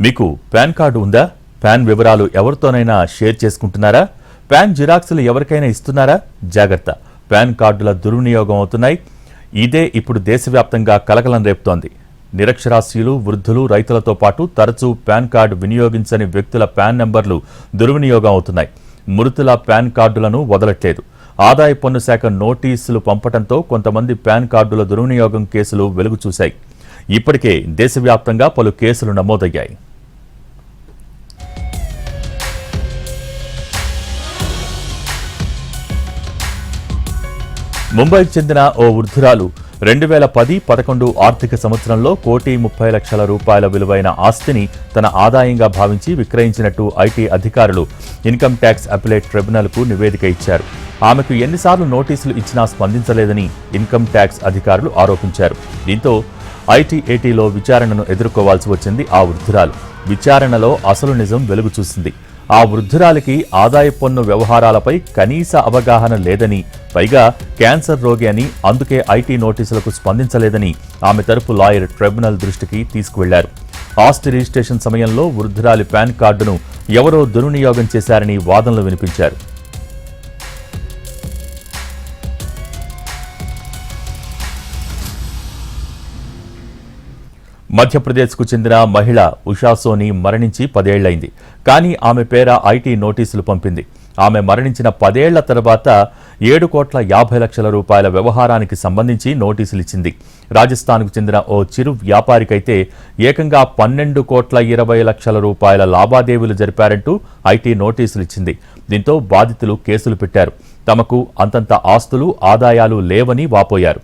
మీకు pan card ఉందా? Pan వివరాలు ఎవరితోనైనా షేర్ చేసుకుంటున్నారా? పాన్ జిరాక్స్లు ఎవరికైనా ఇస్తున్నారా? జాగ్రత్త. పాన్ కార్డుల దుర్వినియోగం అవుతున్నాయి. ఇదే ఇప్పుడు దేశవ్యాప్తంగా కలకలం రేపుతోంది. నిరక్షరాస్యులు వృద్ధులు రైతులతో పాటు తరచూ పాన్ కార్డు వినియోగించని వ్యక్తుల పాన్ నెంబర్లు దుర్వినియోగం అవుతున్నాయి. మృతుల పాన్ కార్డులను వదలట్లేదు. ఆదాయ పన్ను శాఖ నోటీసులు పంపడంతో కొంతమంది పాన్ కార్డుల దుర్వినియోగం కేసులు వెలుగు చూశాయి ఇప్పటికే దేశవ్యాప్తంగా పలు కేసులు నమోదయ్యాయి. ముంబైకి చెందిన ఓ వృద్ధురాలు రెండు వేల పది పదకొండు ఆర్థిక సంవత్సరంలో కోటి ముప్పై లక్షల రూపాయల విలువైన ఆస్తిని తన ఆదాయంగా భావించి విక్రయించినట్టు ఐటీ అధికారులు ఇన్కమ్ ట్యాక్స్ అపిలేట్ ట్రిబ్యునల్కు నివేదిక ఇచ్చారు. ఆమెకు ఎన్నిసార్లు నోటీసులు ఇచ్చినా స్పందించలేదని ఇన్కమ్ ట్యాక్స్ అధికారులు ఆరోపించారు. దీంతో ఐటీఏటీలో విచారణను ఎదుర్కోవాల్సి వచ్చింది ఆ వృద్ధురాలు. విచారణలో అసలు నిజం వెలుగు చూసింది. ఆ వృద్ధురాలికి ఆదాయ పన్ను వ్యవహారాలపై కనీస అవగాహన లేదని పైగా క్యాన్సర్ రోగి అని అందుకే ఐటీ నోటీసులకు స్పందించలేదని ఆమె తరపు లాయర్ ట్రిబ్యునల్ దృష్టికి తీసుకువెళ్ళారు. ఆస్తి రిజిస్ట్రేషన్ సమయంలో వృద్ధురాలి పాన్ కార్డును ఎవరో దుర్వినియోగం చేశారని వాదనలు వినిపించారు. మధ్యప్రదేశ్కు చెందిన మహిళ ఉషా సోని మరణించి పదేళ్ళైంది. కానీ ఆమె పేర ఐటీ నోటీసులు పంపింది. ఆమె మరణించిన పదేళ్ళ తర్వాత ఏడు కోట్ల యాభై లక్షల రూపాయల వ్యవహారానికి సంబంధించి నోటీసులు ఇచ్చింది రాజస్థాన్కు చెందిన ఓ చిరు వ్యాపారికైతే ఏకంగా పన్నెండు కోట్ల ఇరవై లక్షల రూపాయల లావాదేవీలు జరిపారంటూ ఐటీ నోటీసులు ఇచ్చింది దీంతో బాధితులు కేసులు పెట్టారు. తమకు అంతంత ఆస్తులు ఆదాయాలు లేవని వాపోయారు.